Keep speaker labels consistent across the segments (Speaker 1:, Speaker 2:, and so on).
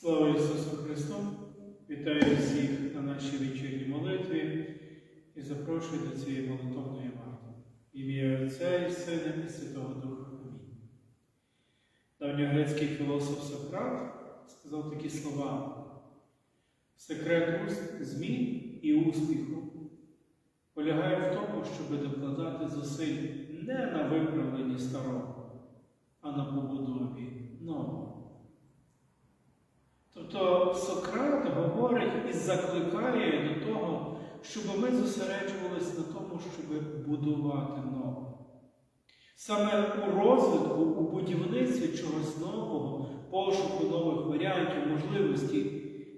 Speaker 1: Слава Ісусу Христу! Вітаю всіх на нашій вечірній молитві і запрошую до цієї молитовної варти. Ім'я Отця і Сина і Святого Духа. Амінь. Давньогрецький філософ Сократ сказав такі слова: секрет змін і успіху полягає в тому, щоб докладати зусиль не на виправленні старого, а на побудові нового. Тобто Сократ говорить і закликає до того, щоб ми зосереджувалися на тому, щоб будувати нове. Саме у розвитку, у будівництві чогось нового, пошуку нових варіантів, можливостей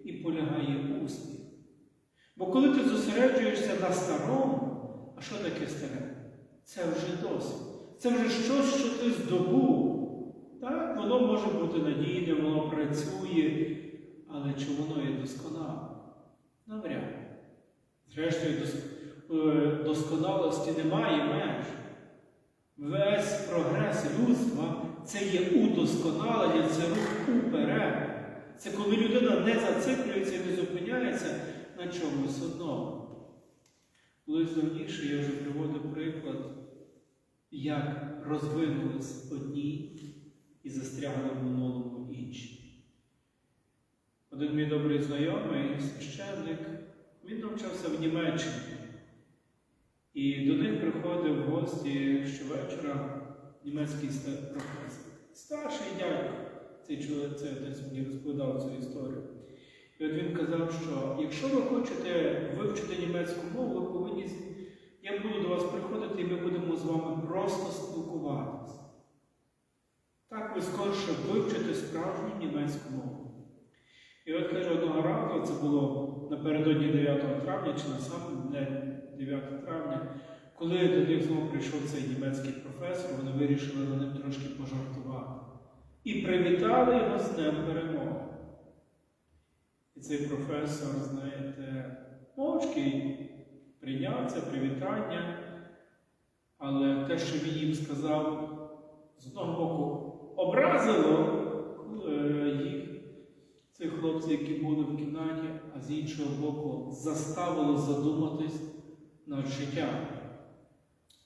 Speaker 1: і полягає успіх. Бо коли ти зосереджуєшся на старому, а що таке старе? Це вже досвід. Це вже щось, що ти здобув. Так, воно може бути надійним, воно працює, але чи воно є досконале? Навряд. Зрештою, е, досконалості немає меж. Весь прогрес людства це є удосконалення, це рух уперед. Це коли людина не зациклюється і не зупиняється на чомусь одному. Колись давніше я вже приводив приклад, як розвинулись одні і застрягли в минулому інші. Один мій добрий знайомий, священник, він навчався в Німеччині. І до них приходив в гості щовечора німецький професор. Старший дядько, цей чоловік, це отець мені розповідав цю історію. І от він казав, що якщо ви хочете вивчити німецьку мову, ви повинні. Я буду до вас приходити, і ми будемо з вами просто спілкуватися. Так ви скорше вивчите справжню німецьку мову. І от каже, одного разу, це було напередодні 9 травня, чи на сам день 9 травня, коли до них знову прийшов цей німецький професор, вони вирішили на ним трошки пожартувати. І привітали його з Днем перемоги. І цей професор, знаєте, мовчки прийняв це привітання, але те, що він їм сказав, з одного боку образило е, їх, цих хлопців, які були в кімнаті, а з іншого боку, заставило задуматись над життям.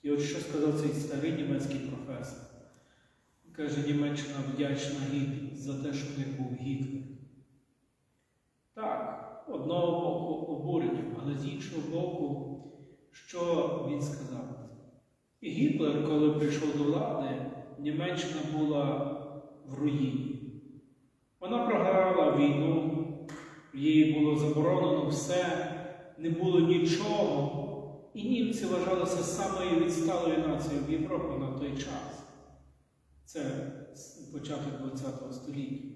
Speaker 1: І от що сказав цей старий німецький професор? Каже, Німеччина вдячна Гітлеру за те, що них був Гітлер. Так, одного боку обурення, але з іншого боку, що він сказав? І Гітлер, коли прийшов до влади, Німеччина була в руїні. Вона програла війну, їй було заборонено все, не було нічого. І німці вважалися самою відсталою нацією в Європі на той час. Це початок ХХ століття.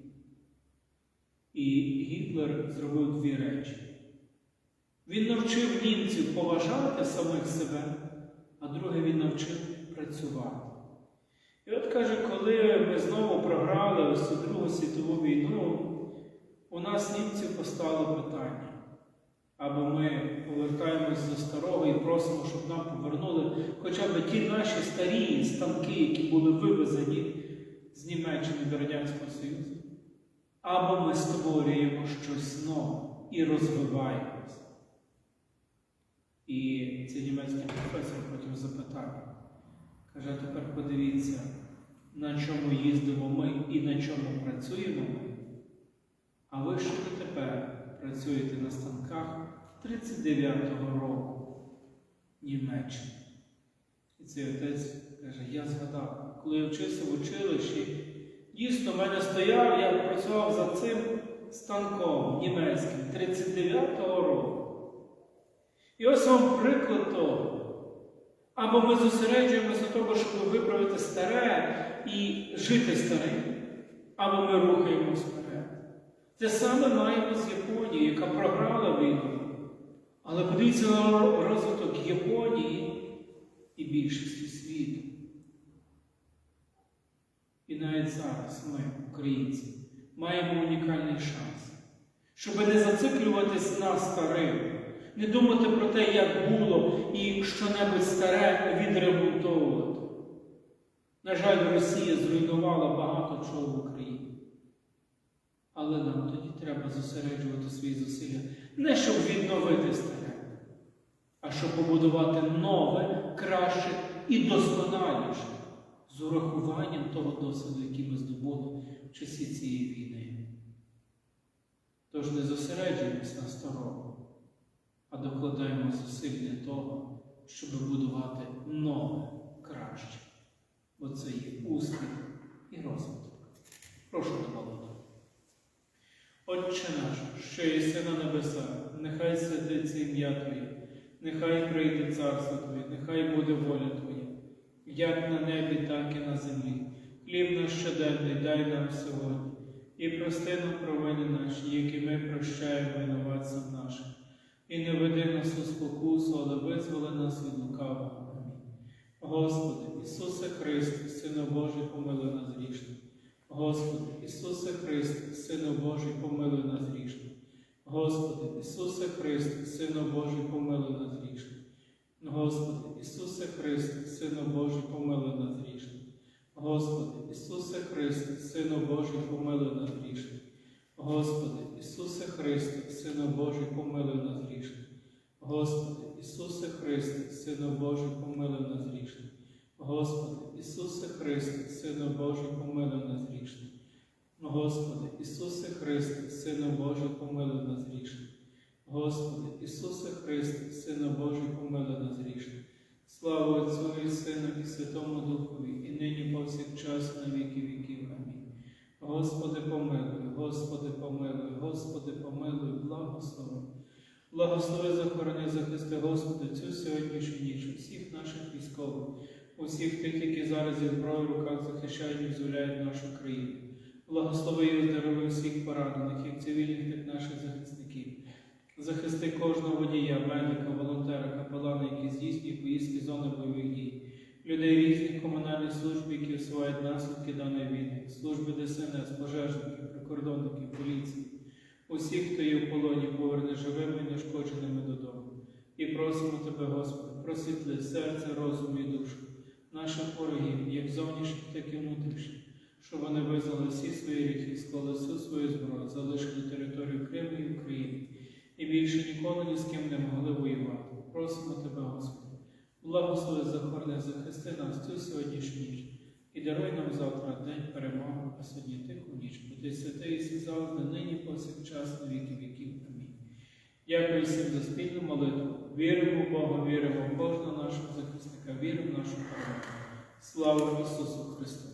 Speaker 1: І Гітлер зробив дві речі. Він навчив німців поважати самих себе, а друге він навчив працювати. І от каже, коли ми знову програли ось цю Другу світову війну, у нас німців постало питання. Або ми повертаємось до старого і просимо, щоб нам повернули хоча б ті наші старі станки, які були вивезені з Німеччини до Радянського Союзу. Або ми створюємо щось нове і розвиваємося. І цей німецький професор потім запитав, каже, тепер подивіться, на чому їздимо ми і на чому працюємо ми. А ви ви тепер працюєте на станках 39-го року Німеччини? І цей отець каже, я згадав, коли я вчився в училищі, дійсно в мене стояв, я працював за цим станком німецьким 39-го року. І ось вам приклад того. Або ми зосереджуємося на тому, щоб виправити старе і жити старим, або ми рухаємося вперед. Те саме маємо з Японією, яка програла війну. Але подивіться на розвиток Японії і більшості світу. І навіть зараз ми, українці, маємо унікальний шанс, щоб не зациклюватись на старим, не думати про те, як було, і що-небудь старе відремонтовувати. На жаль, Росія зруйнувала багато чого в Україні. Але нам тоді треба зосереджувати свої зусилля не щоб відновити старе, а щоб побудувати нове, краще і досконаліше з урахуванням того досвіду, який ми здобули в часі цієї війни. Тож не зосереджуємось на старому, а докладаємо зусиль для того, щоб будувати нове, краще. Бо це є успіх і розвиток. Прошу до молитви. Отче наш, що єси на небесах, нехай святиться ім'я Твоє, нехай прийде царство Твоє, нехай буде воля Твоя, як на небі, так і на землі. Хліб наш щоденний дай нам сьогодні, і прости нам провини наші, які ми прощаємо винуватцям нашим. І не веди нас у спокусу, але визволи нас від лукавого. Господи, Ісусе Христе, Сину Божий, помилуй нас грішних. Господи, Ісусе Христе, Сину Божий, помилуй нас грішних. Господи, Ісусе Христе, Сину Божий, помилуй нас грішних. Господи, Ісусе Христе, Сину Божий, помилуй нас грішних. Господи, Ісусе Христе, Сину Божий, помилуй нас грішних. Господи, Ісусе Христе, Сину Божий, помилуй нас. Господи, Ісусе Христе, Сину Божий, помилуй нас грішних. Господи, Ісусе Христе, Сину Божий, помилуй нас грішних. Господи, Ісусе Христе, Сину Божий, помилуй нас грішних. Господи, Ісусе Христе, Сину Божий, помилуй нас грішних. Слава Отцю і Сину і Святому Духові, і нині повсякчас на віки віків. Амінь. Господи, помилуй, Господи, помилуй, Господи, помилуй, благослови. Благослови захорони, захисти, Господи, цю сьогоднішню ніч, усіх наших військових, усіх тих, які зараз зі зброєю в руках захищають і визволяють нашу країну. Благослови і оздорови всіх поранених, як цивільних, так наших захисників. Захисти кожного водія, медика, волонтера, капелана, які здійснюють поїздки зони бойових дій, людей різних комунальних служб, які усувають наслідки даної війни, служби ДСНС, пожежників, прикордонників, поліції, усіх, хто є в полоні, поверне живими і нешкодженими додому. І просимо Тебе, Господи, просвітли серце, розум і душу наших ворогів, як зовнішніх, так і внутрішніх, щоб вони визнали всі свої гріхи, склали всю свою зброю, залишили територію Криму і України і більше ніколи ні з ким не могли воювати. Просимо Тебе, Господи, благослови захорони, захисти нас цю сьогоднішню ніч і даруй нам завтра день перемоги, сьогодні тиху ніч. Бо Ти святий і завжди, нині повсякчас на віки віків. Амінь. Дякую всім за спільну молитву. Віримо в Бога, віримо в кожного нашого захисника, віримо в нашу перемогу. Слава Ісусу Христу!